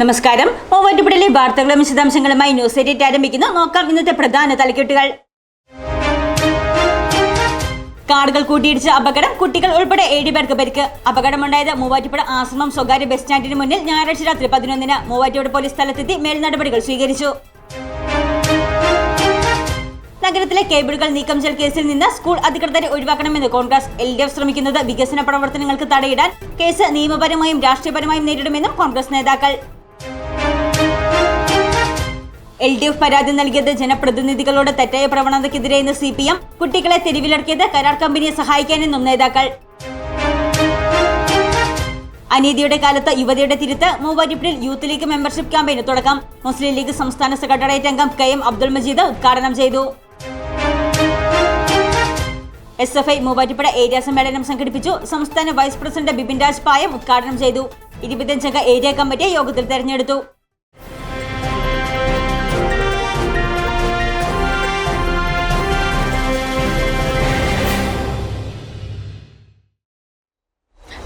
നമസ്കാരം. മൂവാറ്റുപുഴയിലെ വാർത്തകളും വിശദാംശങ്ങളുമായി ന്യൂസ് എഡിറ്റ് ആരംഭിക്കുന്നു. നോക്കാം ഇന്നത്തെ പ്രധാന തലക്കെട്ടുകൾ. കാറുകൾ കൂട്ടിയിടിച്ച അപകടം. കുട്ടികൾ ഉൾപ്പെടെ ഏഴ് പേർക്ക് പരിക്ക്. അപകടമുണ്ടായത് മൂവാറ്റുപുഴ ആശ്രമം സ്വകാര്യ ബസ് സ്റ്റാൻഡിന് മുന്നിൽ ഞായറാഴ്ച രാത്രി പതിനൊന്നിന് മൂവാറ്റുപുഴ പോലീസ് സ്ഥലത്തെത്തി മേൽനടപടികൾ സ്വീകരിച്ചു. നഗരത്തിലെ കേബിളുകൾ നീക്കം ചെയ്യൽ കേസിൽ നിന്ന് സ്കൂൾ അധികൃതരെ ഒഴിവാക്കണമെന്ന് കോൺഗ്രസ് എൽ ഡി എഫ് ശ്രമിക്കുന്നത് വികസന പ്രവർത്തനങ്ങൾക്ക് തടയിടാൻ കേസ് നിയമപരമായും രാഷ്ട്രീയപരമായും നേരിടുമെന്നും കോൺഗ്രസ് നേതാക്കൾ. എൽ ഡി എഫ് പരാതി നൽകിയത് ജനപ്രതിനിധികളോട് തെറ്റായ പ്രവണതയ്ക്കെതിരെ എന്ന് സി പി എം കുട്ടികളെ തെരുവിലിറക്കിയത് കരാർ കമ്പനിയെ സഹായിക്കാനെന്നും നേതാക്കൾ. അനീതിയുടെ കാലത്ത് യുവതിയുടെ തിരുത്ത് മൂവാറ്റുപുഴയിൽ യൂത്ത് ലീഗ് മെമ്പർഷിപ്പ് ക്യാമ്പയിന് തുടക്കം. മുസ്ലിം ലീഗ് സംസ്ഥാന സെക്രട്ടേറിയറ്റ് അംഗം കെ എം അബ്ദുൾ മജീദ് ഉദ്ഘാടനം ചെയ്തു. S F I Muvattupuzha area സമ്മേളനം സംഘടിപ്പിച്ചു. സംസ്ഥാന വൈസ് പ്രസിഡന്റ് ബിപിൻ രാജ് പായം ഉദ്ഘാടനം ചെയ്തു. ഇരുപത്തിയഞ്ചംഗ ഏരിയ കമ്മിറ്റി യോഗത്തിൽ തെരഞ്ഞെടുത്തു.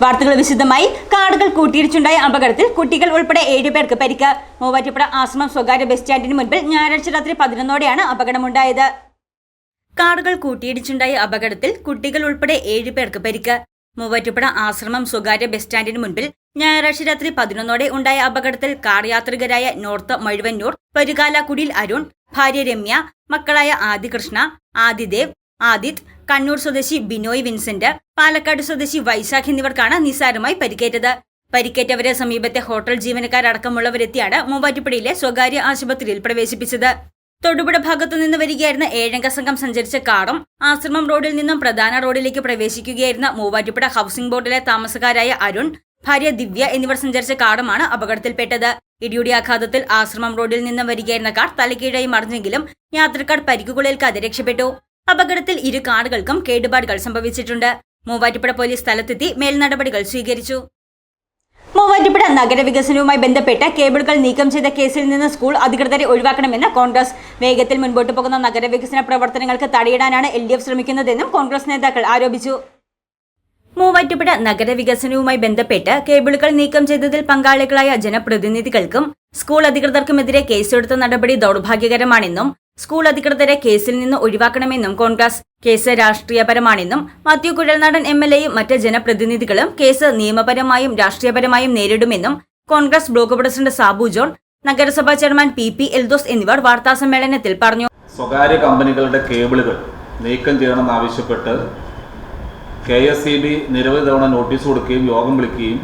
വാർത്തകൾ വിശദമായി. കാടുകൾ കൂട്ടിയിടിച്ചുണ്ടായ അപകടത്തിൽ കുട്ടികൾ ഉൾപ്പെടെ ഏഴുപേർക്ക് പരിക്ക്. മൂവാറ്റുപുഴ ആശ്രമം സ്വകാര്യ ബസ് സ്റ്റാൻഡിന് മുൻപിൽ ഞായറാഴ്ച രാത്രി പതിനൊന്നോടെയാണ് അപകടമുണ്ടായത്. കാടുകൾ കൂട്ടിയിടിച്ചുണ്ടായ അപകടത്തിൽ കുട്ടികൾ ഉൾപ്പെടെ ഏഴുപേർക്ക് പരിക്ക്. മൂവാറ്റുപുഴ ആശ്രമം സ്വകാര്യ ബസ് സ്റ്റാൻഡിന് മുൻപിൽ ഞായറാഴ്ച രാത്രി പതിനൊന്നോടെ ഉണ്ടായ അപകടത്തിൽ കാർ യാത്രികരായ നോർത്ത് മഴുവന്നൂർ പരുകാലക്കുടിയിൽ അരുൺ ഭാര്യ രമ്യ മക്കളായ ആദികൃഷ്ണ ആദിദേവ് ആദിത് കണ്ണൂർ സ്വദേശി ബിനോയ് വിൻസെന്റ് പാലക്കാട് സ്വദേശി വൈശാഖ് എന്നിവർക്കാണ് നിസാരമായി പരിക്കേറ്റത്. പരിക്കേറ്റവരെ സമീപത്തെ ഹോട്ടൽ ജീവനക്കാരടക്കമുള്ളവരെത്തിയാണ് മൂവാറ്റുപുഴയിലെ സ്വകാര്യ ആശുപത്രിയിൽ പ്രവേശിപ്പിച്ചത്. തൊടുപുഴ ഭാഗത്തു നിന്ന് വരികയായിരുന്ന ഏഴംഗ സംഘം സഞ്ചരിച്ച കാറും ആശ്രമം റോഡിൽ നിന്നും പ്രധാന റോഡിലേക്ക് പ്രവേശിക്കുകയായിരുന്ന മൂവാറ്റുപുഴ ഹൗസിംഗ് ബോർഡിലെ താമസക്കാരായ അരുൺ ഭാര്യ ദിവ്യ എന്നിവർ സഞ്ചരിച്ച കാറുമാണ് അപകടത്തിൽപ്പെട്ടത്. ഇടിയുടെ ആഘാതത്തിൽ ആശ്രമം റോഡിൽ നിന്നും വരികയായിരുന്ന കാർ തലക്കീഴായി മറിഞ്ഞെങ്കിലും യാത്രക്കാർ പരിക്കുകളേൽക്കാതെ രക്ഷപ്പെട്ടു. അപകടത്തിൽ ഇരു കാറുകൾക്കും കേടുപാടുകൾ സംഭവിച്ചിട്ടുണ്ട്. മൂവാറ്റുപുഴ പോലീസ് സ്ഥലത്തെത്തി മേൽനടപടികൾ സ്വീകരിച്ചു. മൂവാറ്റുപുഴ നഗരവികസനവുമായി ബന്ധപ്പെട്ട് കേബിളുകൾ നീക്കം ചെയ്ത കേസിൽ നിന്ന് സ്കൂൾ അധികൃതരെ ഒഴിവാക്കണമെന്ന് കോൺഗ്രസ്. വേഗത്തിൽ മുൻപോട്ട് പോകുന്ന നഗരവികസന പ്രവർത്തനങ്ങൾക്ക് തടയിടാനാണ് എൽ ഡി എഫ് ശ്രമിക്കുന്നതെന്നും കോൺഗ്രസ് നേതാക്കൾ ആരോപിച്ചു. മൂവാറ്റുപുഴ നഗരവികസനവുമായി ബന്ധപ്പെട്ട് കേബിളുകൾ നീക്കം ചെയ്തതിൽ പങ്കാളികളായ ജനപ്രതിനിധികൾക്കും സ്കൂൾ അധികൃതർക്കുമെതിരെ കേസെടുത്ത നടപടി ദൗർഭാഗ്യകരമാണെന്നും സ്കൂൾ അധികൃതരെ കേസിൽ നിന്ന് ഒഴിവാക്കണമെന്നും കോൺഗ്രസ് കേസ് രാഷ്ട്രീയപരമാണെന്നും മാത്യു കുഴൽനാടൻ എം എൽ എയും മറ്റ് ജനപ്രതിനിധികളും കേസ് നിയമപരമായും രാഷ്ട്രീയപരമായും നേരിടുമെന്നും കോൺഗ്രസ് ബ്ലോക്ക് പ്രസിഡന്റ് സാബു ജോൺ നഗരസഭാ ചെയർമാൻ പി പി എൽദോസ് എന്നിവർ വാർത്താസമ്മേളനത്തിൽ പറഞ്ഞു. സ്വകാര്യ കമ്പനികളുടെ കേബിളുകൾ നീക്കം ചെയ്യണമെന്നാവശ്യപ്പെട്ട് കെ എസ് ഇ ബി നിരവധി തവണ നോട്ടീസ് കൊടുക്കുകയും യോഗം വിളിക്കുകയും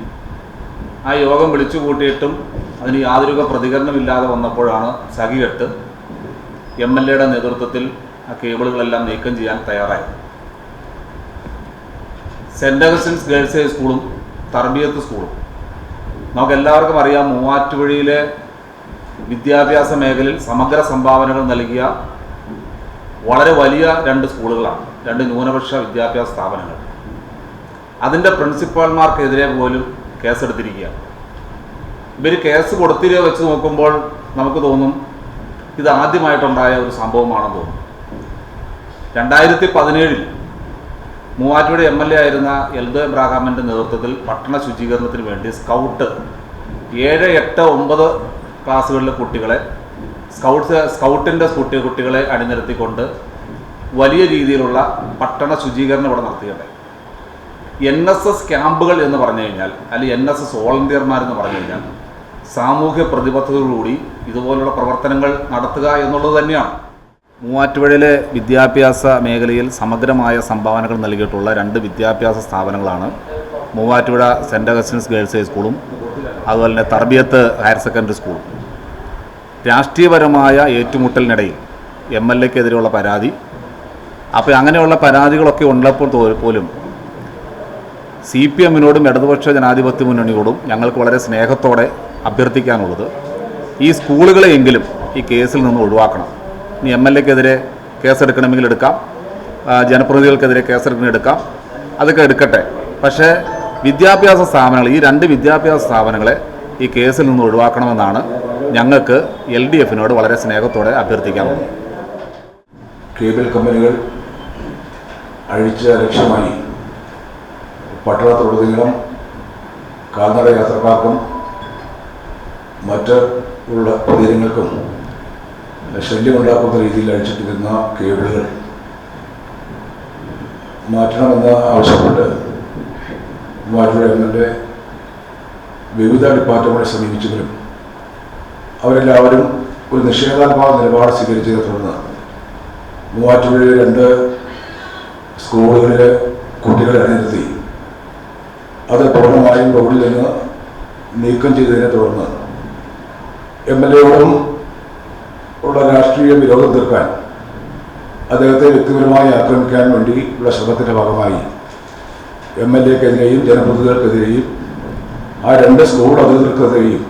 ആ യോഗം വിളിച്ചു കൂട്ടിയിട്ടും അതിന് യാതൊരു പ്രതികരണമില്ലാതെ വന്നപ്പോഴാണ് സഖികെട്ട് എം എൽ എയുടെ നേതൃത്വത്തിൽ ആ കേബിളുകളെല്ലാം നീക്കം ചെയ്യാൻ തയ്യാറായി. സെന്റ് അഗസ്റ്റിൻസ് ഗേൾസ് ഹൈ സ്കൂളും തർബിയത്ത് സ്കൂളും. നമുക്ക് എല്ലാവർക്കും അറിയാം മൂവാറ്റുപുഴയിലെ വിദ്യാഭ്യാസ മേഖലയിൽ സമഗ്ര സംഭാവനകൾ നൽകിയ വളരെ വലിയ രണ്ട് സ്കൂളുകളാണ് രണ്ട് ന്യൂനപക്ഷ വിദ്യാഭ്യാസ സ്ഥാപനങ്ങൾ. അതിന്റെ പ്രിൻസിപ്പാൾമാർക്കെതിരെ പോലും കേസെടുത്തിരിക്കുകയാണ്. ഇവർ കേസ് കൊടുത്തിരിക വെച്ച് നോക്കുമ്പോൾ നമുക്ക് തോന്നും ഇത് ആദ്യമായിട്ടുണ്ടായ ഒരു സംഭവമാണെന്ന് തോന്നുന്നു. രണ്ടായിരത്തി പതിനേഴിൽ മൂവാറ്റുപുഴ എം എൽ എ ആയിരുന്ന എൽദോ എബ്രാഹാമിന്റെ നേതൃത്വത്തിൽ പട്ടണ ശുചീകരണത്തിന് വേണ്ടി സ്കൗട്ട് ഏഴ് എട്ട് ഒമ്പത് ക്ലാസ്സുകളിലെ കുട്ടികളെ സ്കൗട്ട്സ് സ്കൗട്ടിന്റെ കുട്ടി കുട്ടികളെ അണിനിരത്തിക്കൊണ്ട് വലിയ രീതിയിലുള്ള പട്ടണ ശുചീകരണം ഇവിടെ നടത്തിയിട്ടുണ്ടായി എൻ എസ് എസ് ക്യാമ്പുകൾ എന്ന് പറഞ്ഞു കഴിഞ്ഞാൽ അല്ലെങ്കിൽ എൻ എസ് എസ് വോളണ്ടിയർമാരെന്ന് പറഞ്ഞു കഴിഞ്ഞാൽ സാമൂഹ്യ പ്രതിബദ്ധതയോടുകൂടി ഇതുപോലുള്ള പ്രവർത്തനങ്ങൾ നടത്തുക എന്നുള്ളത് തന്നെയാണ്. മൂവാറ്റുപുഴയിലെ വിദ്യാഭ്യാസ മേഖലയിൽ സമഗ്രമായ സംഭാവനകൾ നൽകിയിട്ടുള്ള രണ്ട് വിദ്യാഭ്യാസ സ്ഥാപനങ്ങളാണ് Muvattupuzha saint Augustine's girls high സ്കൂളും അതുപോലെ തന്നെ തർബിയത്ത് ഹയർ സെക്കൻഡറി സ്കൂളും. രാഷ്ട്രീയപരമായ ഏറ്റുമുട്ടലിനിടയിൽ എം എൽ എക്കെതിരെയുള്ള പരാതി. അപ്പോൾ അങ്ങനെയുള്ള പരാതികളൊക്കെ ഉള്ളപ്പോൾ പോലും സി പി എമ്മിനോടും ഇടതുപക്ഷ ജനാധിപത്യ മുന്നണിയോടും ഞങ്ങൾക്ക് വളരെ സ്നേഹത്തോടെ അഭ്യർത്ഥിക്കാനുള്ളത്. ഈ സ്കൂളുകളെയെങ്കിലും ഈ കേസിൽ നിന്ന് ഒഴിവാക്കണം. ഇനി എം എൽ എക്കെതിരെ കേസെടുക്കണമെങ്കിൽ എടുക്കാം. ജനപ്രതിനിധികൾക്കെതിരെ കേസെടുക്കണമെങ്കിൽ എടുക്കാം. അതൊക്കെ എടുക്കട്ടെ. പക്ഷേ വിദ്യാഭ്യാസ സ്ഥാപനങ്ങൾ ഈ രണ്ട് വിദ്യാഭ്യാസ സ്ഥാപനങ്ങളെ ഈ കേസിൽ നിന്ന് ഒഴിവാക്കണമെന്നാണ് ഞങ്ങൾക്ക് എൽ ഡി എഫിനോട് വളരെ സ്നേഹത്തോടെ അഭ്യർത്ഥിക്കാനുള്ളത്. കേബിൾ കമ്പനികൾ അഴിച്ച ലക്ഷ്യമായി പട്ടണത്തിലുടനീളം കാൽനട യാത്രക്കാർക്കും മറ്റ് ഉള്ള പൊതുജനങ്ങൾക്കും ശല്യമുണ്ടാക്കുന്ന രീതിയിൽ അഴിച്ചിട്ടിരുന്ന കേബിളുകൾ മാറ്റണമെന്ന് ആവശ്യപ്പെട്ട് മൂവാറ്റുപുഴ എ വിവിധ ഡിപ്പാർട്ട്മെന്റുകളെ സമീപിച്ചെങ്കിലും അവരെല്ലാവരും ഒരു നിഷേധാത്മക നിലപാട് സ്വീകരിച്ചതിനെ തുടർന്ന് മൂവാറ്റുപുഴയിലെ രണ്ട് സ്കൂളുകളിലെ കുട്ടികളെ അണിനിർത്തി അത് പൂർണമായും റോഡിൽ നിന്ന് നീക്കം ചെയ്തതിനെ തുടർന്ന് എം എൽ എയോടും ഉള്ള രാഷ്ട്രീയ വിരോധം തീർക്കാൻ അദ്ദേഹത്തെ വ്യക്തിപരമായി ആക്രമിക്കാൻ വേണ്ടി ഉള്ള ശ്രമത്തിന്റെ ഭാഗമായി എം എൽ എക്കെതിരെയും ജനപ്രതിനിധികൾക്കെതിരെയും ആ രണ്ട് സ്കൂൾ അധികൃതർക്കെതിരെയും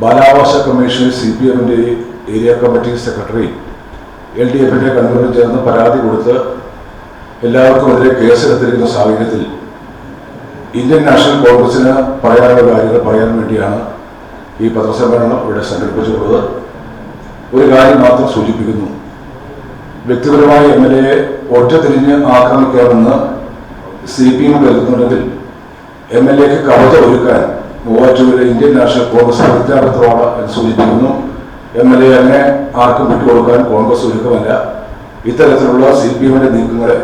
ബാലാവകാശ കമ്മീഷൻ സി പി എമ്മിന്റെ area committee secretary L D എഫിന്റെ കൺവീനർ ചേർന്ന് പരാതി കൊടുത്ത് എല്ലാവർക്കുമെതിരെ കേസെടുത്തിരിക്കുന്ന സാഹചര്യത്തിൽ ഇന്ത്യൻ നാഷണൽ കോൺഗ്രസിന് പറയാനുള്ള കാര്യങ്ങൾ പറയാൻ വേണ്ടിയാണ് ഈ പത്രസമ്മേളനം ഇവിടെ സംഘടിപ്പിച്ചിട്ടുള്ളത് ഒരു കാര്യം മാത്രം സൂചിപ്പിക്കുന്നു. വ്യക്തിപരമായ എം എൽ എയെ ഒറ്റതിരിഞ്ഞ് ആക്രമിക്കാമെന്ന് സി പി എം കരുതുന്നുണ്ടെങ്കിൽ എം എൽ എക്ക് കവച ഒരുക്കാൻ മൂവാറ്റുപുഴ ഇന്ത്യൻ നാഷണൽ കോൺഗ്രസ് പ്രതിജ്ഞാപത്രമാണ് എന്ന് സൂചിപ്പിക്കുന്നു എം എൽ എ അങ്ങനെ ആർക്കും വിട്ടുകൊടുക്കാൻ കോൺഗ്രസ് ഒരുക്കമല്ല. ഇത്തരത്തിലുള്ള സി പി എമ്മിന്റെ നീക്കങ്ങളെ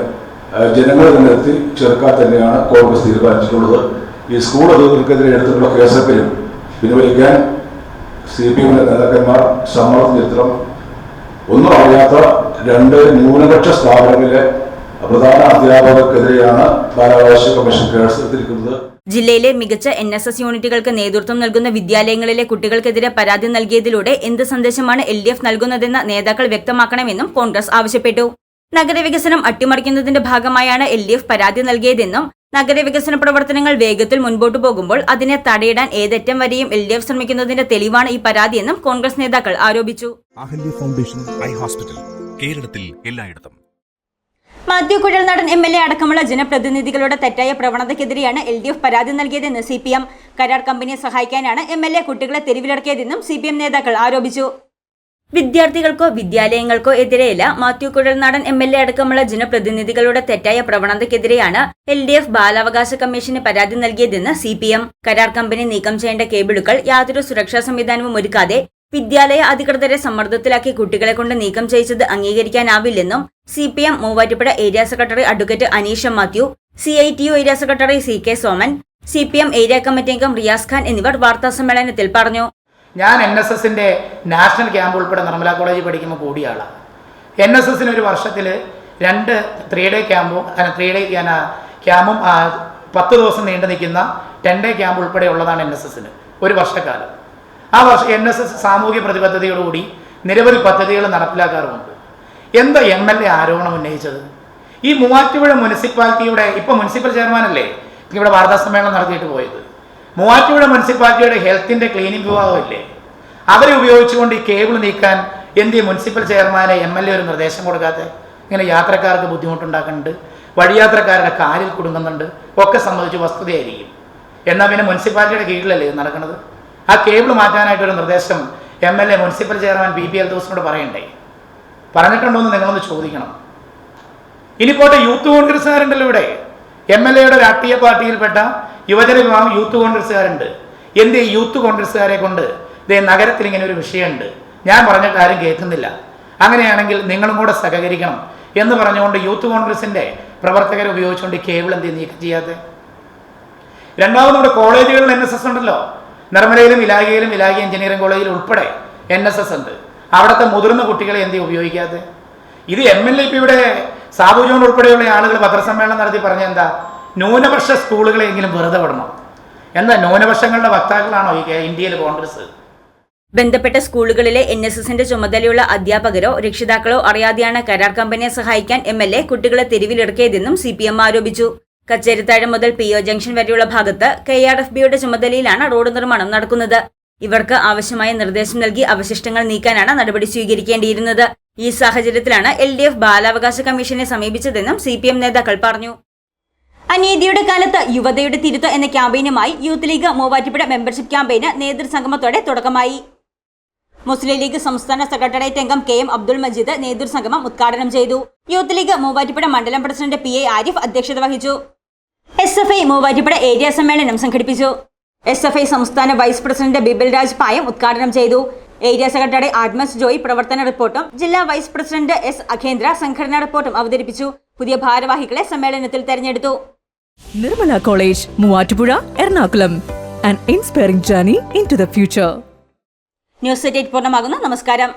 ജനങ്ങളെ നിന്നെത്തി ചെറുക്കാൻ തന്നെയാണ് കോൺഗ്രസ് തീരുമാനിച്ചിട്ടുള്ളത്. ഈ സ്കൂൾ അധികൃതർക്കെതിരെ എടുത്തിട്ടുള്ള കേസൊക്കെയും പിൻവലിക്കാൻ സി പി എം നേതാക്കന്മാർ സമ്മർദ്ദ ചിത്രം ഒന്നും അറിയാത്ത രണ്ട് ന്യൂനപക്ഷ സ്ഥാപനങ്ങളിലെ പ്രധാന അധ്യാപകർക്കെതിരെയാണ് ബാലാവകാശ കമ്മീഷൻ കേസെടുത്തിരിക്കുന്നത്. ജില്ലയിലെ മികച്ച എൻ എസ് എസ് യൂണിറ്റുകൾക്ക് നേതൃത്വം നൽകുന്ന വിദ്യാലയങ്ങളിലെ കുട്ടികൾക്കെതിരെ പരാതി നൽകിയതിലൂടെ എന്ത് സന്ദേശമാണ് എൽ ഡി എഫ് നൽകുന്നതെന്ന് നേതാക്കൾ വ്യക്തമാക്കണമെന്നും കോൺഗ്രസ് ആവശ്യപ്പെട്ടു. നഗരവികസനം അട്ടിമറിക്കുന്നതിന്റെ ഭാഗമായാണ് എൽ ഡി എഫ് പരാതി നൽകിയതെന്നും നഗരവികസന പ്രവർത്തനങ്ങൾ വേഗത്തിൽ മുൻപോട്ടു പോകുമ്പോൾ അതിനെ തടയിടാൻ ഏതറ്റം വരെയും എൽ ഡി എഫ് ശ്രമിക്കുന്നതിന്റെ തെളിവാണ് ഈ പരാതിയെന്നും കോൺഗ്രസ് നേതാക്കൾ ആരോപിച്ചു. Ahalya foundation eye hospital. കേരളത്തിൽ എല്ലായിടത്തും. Mathew Kuzhalnadan M L A അടക്കമുള്ള ജനപ്രതിനിധികളുടെ തെറ്റായ പ്രവണതയ്ക്കെതിരെയാണ് എൽ ഡി എഫ് പരാതി നൽകിയതെന്ന് സി പി എം. കരാർ കമ്പനിയെ സഹായിക്കാനാണ് എം എൽ എ കുട്ടികളെ തെരുവിലിറക്കിയതെന്നും സി പി എം നേതാക്കൾ ആരോപിച്ചു. വിദ്യാർത്ഥികൾക്കോ വിദ്യാലയങ്ങൾക്കോ എതിരെയല്ല Mathew Kuzhalnadan M L A അടക്കമുള്ള ജനപ്രതിനിധികളുടെ തെറ്റായ പ്രവണതയ്ക്കെതിരെയാണ് എൽ ഡി എഫ് ബാലാവകാശ കമ്മീഷന് പരാതി നൽകിയതെന്ന് സി പി എം കരാർ കമ്പനി നീക്കം ചെയ്യേണ്ട കേബിളുകൾ യാതൊരു സുരക്ഷാ സംവിധാനവും ഒരുക്കാതെ വിദ്യാലയ അധികൃതരെ സമ്മർദ്ദത്തിലാക്കി കുട്ടികളെ കൊണ്ട് നീക്കം ചെയ്യിച്ചത് അംഗീകരിക്കാനാവില്ലെന്നും C P M Muvattupuzha area secretary advocate Aneesha Mathew C I T U area secretary C K Soman C P M area committee അംഗം റിയാസ് ഖാൻ എന്നിവർ വാർത്താസമ്മേളനത്തിൽ പറഞ്ഞു. ഞാൻ എൻ എസ് എസിന്റെ നാഷണൽ ക്യാമ്പ് ഉൾപ്പെടെ നിർമ്മല കോളേജിൽ പഠിക്കുമ്പോൾ കൂടിയ ആളാണ് എൻ എസ് എസിന് ഒരു വർഷത്തിൽ രണ്ട് ത്രീ ഡേ ക്യാമ്പും ത്രീ ഡേ ക്യാമ്പും പത്ത് ദിവസം നീണ്ടു നിൽക്കുന്ന ടെൻ ഡേ ക്യാമ്പ് ഉൾപ്പെടെ ഉള്ളതാണ് എൻ എസ് എസിന് ഒരു വർഷക്കാലം. ആ വർഷം എൻ എസ് എസ് സാമൂഹ്യ പ്രതിബദ്ധതയോടുകൂടി നിരവധി പദ്ധതികൾ നടപ്പിലാക്കാറുമുണ്ട്. എന്താ എം എൽ എ ആരോപണം ഉന്നയിച്ചത്? ഈ മൂവാറ്റുപുഴ മുനിസിപ്പാലിറ്റിയുടെ ഇപ്പോൾ മുനിസിപ്പൽ ചെയർമാനല്ലേ ഇവിടെ വാർത്താ സമ്മേളനം നടത്തിയിട്ട് പോയത്? മൂവാറ്റുപുഴ മുനിസിപ്പാലിറ്റിയുടെ ഹെൽത്തിന്റെ ക്ലീനിങ് വിഭാഗമില്ലേ? അവരെ ഉപയോഗിച്ചുകൊണ്ട് ഈ കേബിൾ നീക്കാൻ എന്ത് മുനിസിപ്പൽ ചെയർമാനെ എം എൽ എ ഒരു നിർദ്ദേശം കൊടുക്കാതെ ഇങ്ങനെ യാത്രക്കാർക്ക് ബുദ്ധിമുട്ടുണ്ടാക്കുന്നുണ്ട് വഴിയാത്രക്കാരുടെ കാലിൽ കുടുങ്ങുന്നുണ്ട് ഒക്കെ സംബന്ധിച്ച് വസ്തുതയായിരിക്കും. എന്നാൽ പിന്നെ മുനിസിപ്പാലിറ്റിയുടെ കീഴിലല്ലേ ഇത് നടക്കുന്നത്? ആ കേബിൾ മാറ്റാനായിട്ടൊരു നിർദ്ദേശം M L A municipal chairman P P L ദിവസത്തിനോട് പറയണ്ടേ? പറഞ്ഞിട്ടുണ്ടോ എന്ന് നിങ്ങളൊന്ന് ചോദിക്കണം. ഇനി പോട്ടെ യൂത്ത് കോൺഗ്രസ്സുകാരുണ്ടല്ലോ ഇവിടെ. എം എൽ എയുടെ രാഷ്ട്രീയ പാർട്ടിയിൽപ്പെട്ട യുവജന വിഭാഗം യൂത്ത് കോൺഗ്രസ്സുകാരുണ്ട്. എന്ത് ഈ യൂത്ത് കോൺഗ്രസ്സുകാരെ കൊണ്ട് ഇതേ നഗരത്തിൽ ഇങ്ങനെ ഒരു വിഷയമുണ്ട്. ഞാൻ പറഞ്ഞിട്ട് ആരും കേൾക്കുന്നില്ല. അങ്ങനെയാണെങ്കിൽ നിങ്ങളും കൂടെ സഹകരിക്കണം എന്ന് പറഞ്ഞുകൊണ്ട് യൂത്ത് കോൺഗ്രസിന്റെ പ്രവർത്തകരെ ഉപയോഗിച്ചുകൊണ്ട് കേബിൾ എന്ത് നീക്കം ചെയ്യാതെ. രണ്ടാമത് നമ്മുടെ കോളേജുകളിൽ എൻ എസ് എസ് ഉണ്ടല്ലോ. നിർമ്മലയിലും ഇലാഖയിലും ഇലാഖി എഞ്ചിനീയറിംഗ് കോളേജിൽ ഉൾപ്പെടെ എൻ എസ് എസ് ഉണ്ട്. അവിടുത്തെ മുതിർന്ന കുട്ടികളെ എന്ത് ഉപയോഗിക്കാതെ. ഇത് എം എൽ എ ഇപ്പം ഇവിടെ സാബു ജോൺ ഉൾപ്പെടെയുള്ള ആളുകൾ പത്രസമ്മേളനം നടത്തി പറഞ്ഞ എന്താ? ന്യൂനപക്ഷ സ്കൂളുകളെങ്കിലും വെറുതെ വിടണം. എന്താ ന്യൂനപക്ഷങ്ങളുടെ വക്താക്കളാണോ ഇന്ത്യയിൽ കോൺഗ്രസ്? ബന്ധപ്പെട്ട സ്കൂളുകളിലെ എൻ എസ് എസിന്റെ ചുമതലയുള്ള അധ്യാപകരോ രക്ഷിതാക്കളോ അറിയാതെയാണ് കരാർ കമ്പനിയെ സഹായിക്കാൻ എം എൽ എ കുട്ടികളെ തെരുവിലിറക്കിയതെന്നും സി പി എം ആരോപിച്ചു. കച്ചേരിത്താഴം മുതൽ പി ഒ ജംഗ്ഷൻ വരെയുള്ള ഭാഗത്ത് കെ ആർ എഫ് ബിയുടെ ചുമതലയിലാണ് റോഡ് നിർമ്മാണം നടക്കുന്നത്. ഇവർക്ക് ആവശ്യമായ നിർദ്ദേശം നൽകി അവശിഷ്ടങ്ങൾ നീക്കാനാണ് നടപടി സ്വീകരിക്കേണ്ടിയിരുന്നത്. ഈ സാഹചര്യത്തിലാണ് എൽ ഡി എഫ് ബാലാവകാശ കമ്മീഷനെ സമീപിച്ചതെന്നും സി പി എം നേതാക്കൾ പറഞ്ഞു. അനീതിയുടെ കാലത്ത് യുവതയുടെ തിരുത്ത് എന്ന ക്യാമ്പയിനുമായി യൂത്ത് ലീഗ് മൂവാറ്റുപുഴ മെമ്പർഷിപ്പ് ക്യാമ്പയിന് നേതൃസംഗമത്തോടെ തുടക്കമായി. മുസ്ലിം ലീഗ് സംസ്ഥാന സെക്രട്ടേറിയറ്റ് അംഗം കെ എം അബ്ദുൾ മജീദ് നേതൃസംഗമം ഉദ്ഘാടനം ചെയ്തു. യൂത്ത് ലീഗ് മൂവാറ്റുപുഴ മണ്ഡലം പ്രസിഡന്റ് പി എ ആരിഫ് അധ്യക്ഷത വഹിച്ചു. S F I Muvattupuzha area സമ്മേളനം സംഘടിപ്പിച്ചു. എസ് എഫ് ഐ സംസ്ഥാന വൈസ് പ്രസിഡന്റ് ബിബിൽ രാജ് പായം ഉദ്ഘാടനം ചെയ്തു. ഏരിയ സെക്രട്ടറി ആഡ്മസ് ജോയി പ്രവർത്തന റിപ്പോർട്ടും ജില്ലാ വൈസ് പ്രസിഡന്റ് എസ് അഖേന്ദ്ര സംഘടനാ റിപ്പോർട്ടും അവതരിപ്പിച്ചു. പുതിയ ഭാരവാഹികളെ സമ്മേളനത്തിൽ തെരഞ്ഞെടുത്തു. Nirmala college Muvattupuzha Ernakulam. An inspiring journey into the future news eight പൂർണമാകുന്നു. നമസ്കാരം.